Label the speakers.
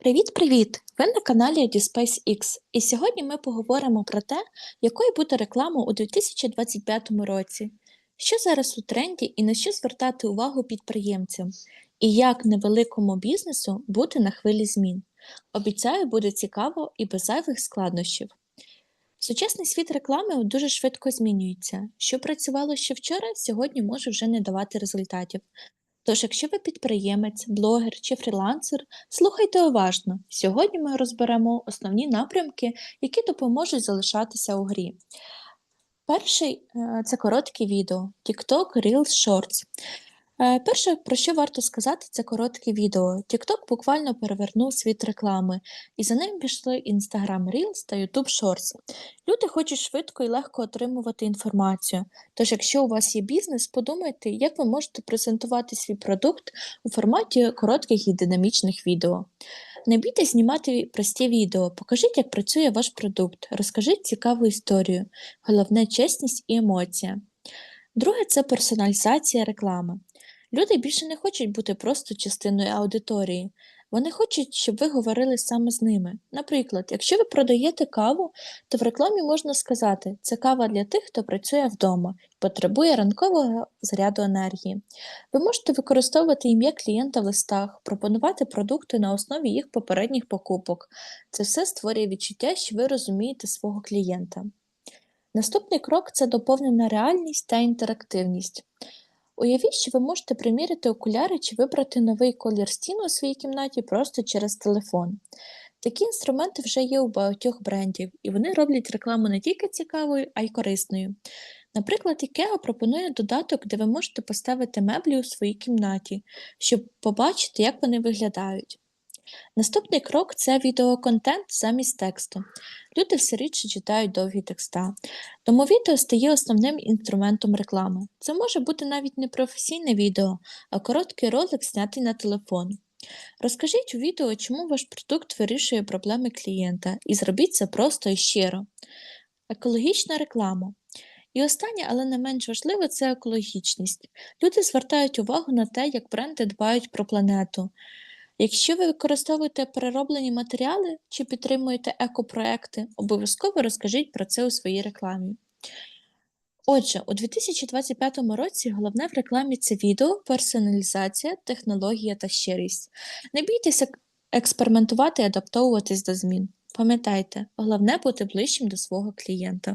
Speaker 1: Привіт-привіт! Ви на каналі Eduspace X, і сьогодні ми поговоримо про те, якою буде реклама у 2025 році, що зараз у тренді і на що звертати увагу підприємцям, і як невеликому бізнесу бути на хвилі змін. Обіцяю, буде цікаво і без зайвих складнощів. Сучасний світ реклами дуже швидко змінюється. Що працювало ще вчора, сьогодні може вже не давати результатів. Тож, якщо ви підприємець, блогер чи фрілансер, слухайте уважно. Сьогодні ми розберемо основні напрямки, які допоможуть залишатися у грі. Перший е, це короткі відео, TikTok Reels Shorts. Перше, про що варто сказати, це коротке відео. TikTok буквально перевернув світ реклами, і за ним пішли Instagram Reels та YouTube Shorts. Люди хочуть швидко і легко отримувати інформацію. Тож, якщо у вас є бізнес, подумайте, як ви можете презентувати свій продукт у форматі коротких і динамічних відео. Не бійтесь знімати прості відео, покажіть, як працює ваш продукт, розкажіть цікаву історію, головне чесність і емоція. Друге це персоналізація реклами. Люди більше не хочуть бути просто частиною аудиторії. Вони хочуть, щоб ви говорили саме з ними. Наприклад, якщо ви продаєте каву, то в рекламі можна сказати, це кава для тих, хто працює вдома і потребує ранкового заряду енергії. Ви можете використовувати ім'я клієнта в листах, пропонувати продукти на основі їх попередніх покупок. Це все створює відчуття, що ви розумієте свого клієнта. Наступний крок це доповнена реальність та інтерактивність. Уявіть, що ви можете приміряти окуляри чи вибрати новий колір стіну у своїй кімнаті просто через телефон. Такі інструменти вже є у багатьох брендів, і вони роблять рекламу не тільки цікавою, а й корисною. Наприклад, IKEA пропонує додаток, де ви можете поставити меблі у своїй кімнаті, щоб побачити, як вони виглядають. Наступний крок це відеоконтент замість тексту. Люди все рідше читають довгі текста, тому відео стає основним інструментом реклами. Це може бути навіть не професійне відео, а короткий ролик, знятий на телефон. Розкажіть у відео, чому ваш продукт вирішує проблеми клієнта, і зробіть це просто і щиро. Екологічна реклама. І останнє, але не менш важливе, це екологічність. Люди звертають увагу на те, як бренди дбають про планету. Якщо ви використовуєте перероблені матеріали чи підтримуєте екопроекти, обов'язково розкажіть про це у своїй рекламі. Отже, у 2025 році головне в рекламі це відео, персоналізація, технологія та щирість. Не бійтеся експериментувати і адаптовуватись до змін. Пам'ятайте, головне бути ближчим до свого клієнта.